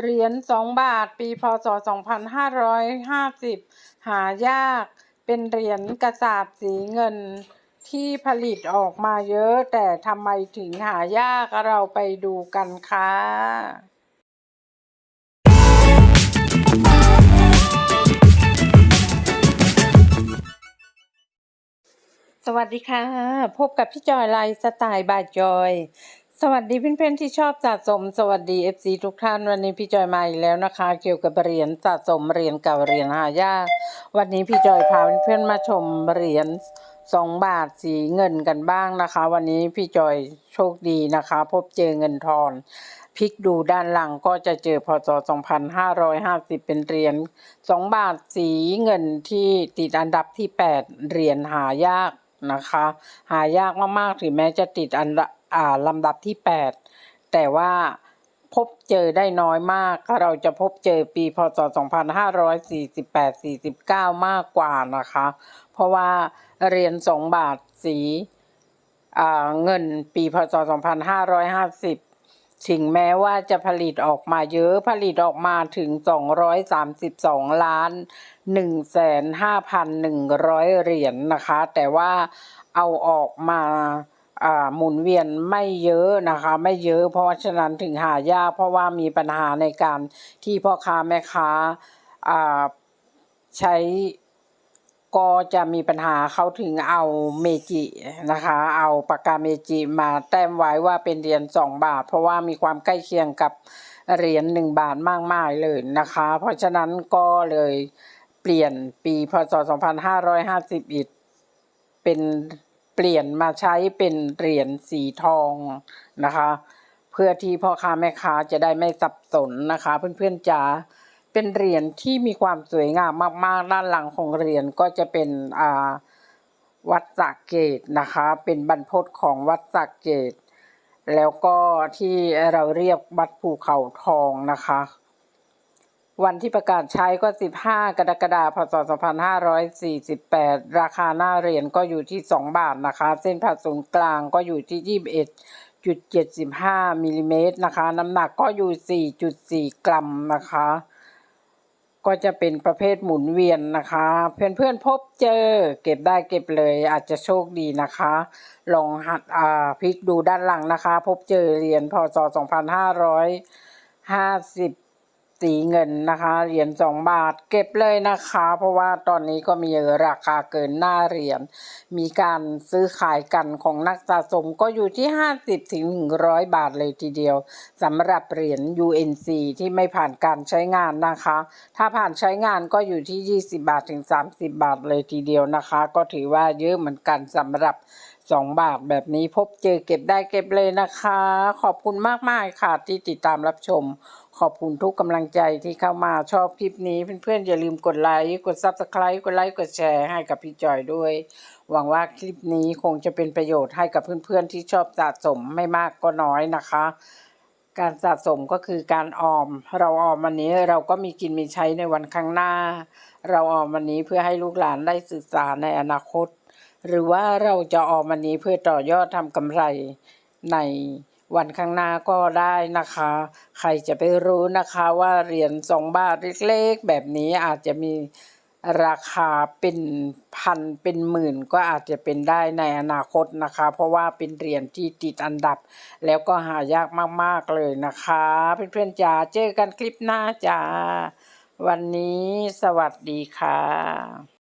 เหรียญสองบาท ปีพศ 2550 หายาก เป็นเหรียญกระสาบสีเงินที่ผลิตออกมาเยอะ แต่ทำไมถึงหายากเราไปดูกันค่ะสวัสดีค่ะ พบกับพี่จอยไลฟ์สไตล์บายจอย สวัสดีเพื่อนๆที่ชอบสะสมสวัสดี FC ทุกท่าน วันนี้พี่จอยมาอีกแล้วนะคะ เกี่ยวกับเหรียญสะสมเหรียญเก่าเหรียญหายากวันนี้พี่จอยพาเพื่อนๆมาชมเหรียญสองบาทสีเงินกันบ้างนะคะ วันนี้พี่จอยโชคดีนะคะ พบเจอเงินทอนพลิกดูด้านหลังก็จะเจอพศ 2550 เป็นเหรียญ2บาทสีเงินที่ติดอันดับที่ 8 เหรียญหายากนะคะ หายากมากๆถึงแม้จะติดอันดับ อ่าลำดับที่ 8 แต่ว่าพบเจอได้น้อยมาก เราจะพบเจอปีพศ 2548-49 มากกว่านะคะ เพราะว่าเหรียญ2บาทสีอ่าเงินปีพศ 2550 ถึงแม้ว่าจะผลิตออกมาเยอะผลิตออกมาถึง 232 ล้าน1แสน5,100 เหรียญนะคะ แต่ว่าเอาออกมา หมุนเวียนไม่เยอะนะคะ ไม่เยอะ เพราะฉะนั้นถึงหายากเพราะว่ามีปัญหาในการที่พ่อค้าแม่ค้าใช้ก็จะมีปัญหาเขาถึงเอาเมจินะคะ เอาปากกาเมจิมาแต้มไว้ว่าเป็นเหรียญ2บาท เพราะว่ามีความใกล้เคียงกับเหรียญ1บาทมากมายเลยนะคะ เพราะฉะนั้นก็เลยเปลี่ยนปีพศ 2550อีกเป็น เปลี่ยนมาใช้เป็นเหรียญสีทองนะคะ เพื่อที่พ่อค้าแม่ค้าจะได้ไม่สับสนนะคะ เพื่อนๆจ๋าเป็นเหรียญที่มีความสวยงามมากๆ ด้านหลังของเหรียญก็จะเป็นอ่าวัดสักเกตนะคะ เป็นบรรพตของวัดสักเกต แล้วก็ที่เราเรียกวัดภูเขาทองนะคะ วันที่ประกาศใช้ก็ 15 กรกฎาคม พศ 2548 ราคาหน้าเหรียญก็อยู่ที่ 2 บาทนะคะ เส้นผ่าศูนย์กลางก็อยู่ที่ 21.75มิลลิเมตรนะคะ น้ำหนักก็อยู่ 4.4 กรัมนะคะ ก็จะเป็นประเภทหมุนเวียนนะคะ เพื่อนๆพบเจอเก็บได้เก็บเลยอาจจะโชคดีนะคะ ลองหัดอ่าพลิกดูด้านหลังนะคะ พบเจอเหรียญพศ 2550 สีเงินนะคะ เหรียญสองบาทเก็บเลยนะคะ เพราะว่าตอนนี้ก็มีราคาเกินหน้าเหรียญ มีการซื้อขายกันของนักสะสมก็อยู่ที่ 50ถึง100 บาทเลยทีเดียวสำหรับเหรียญ UNC ที่ไม่ผ่านการใช้งานนะคะ ถ้าผ่านใช้งานก็อยู่ที่ 20 บาทถึง 30 บาทเลยทีเดียวนะคะ ก็ถือว่าเยอะเหมือนกันสำหรับ2 บาทแบบนี้พบเจอเก็บได้เก็บเลยนะคะ ขอบคุณมาก ๆ ค่ะที่ติดตามรับชม ขอบคุณทุกกำลังใจที่เข้ามาชอบคลิปนี้เพื่อนๆอย่าลืมกดไลค์กด Subscribe กดไลค์กดแชร์ให้กับพี่จอยด้วย หวังว่าคลิปนี้คงจะเป็นประโยชน์ให้กับเพื่อนๆที่ชอบสะสมไม่มากก็น้อยนะคะ การสะสมก็คือการออม เราออมวันนี้เราก็มีกินมีใช้ในวันข้างหน้า เราออมวันนี้เพื่อให้ลูกหลานได้ศึกษาในอนาคต หรือว่าเราจะออมวันนี้เพื่อต่อยอดทำกำไรใน วันข้างหน้าก็ได้นะคะ ใครจะไปรู้นะคะว่าเหรียญสองบาทเล็กๆ แบบนี้อาจจะมีราคาเป็นพันเป็นหมื่นก็อาจจะเป็นได้ในอนาคตนะคะ เพราะว่าเป็นเหรียญที่ติดอันดับ แล้วก็หายากมากๆเลยนะคะ เพื่อนๆจ๋าเจอกันคลิปหน้าจ้าวันนี้สวัสดีค่ะ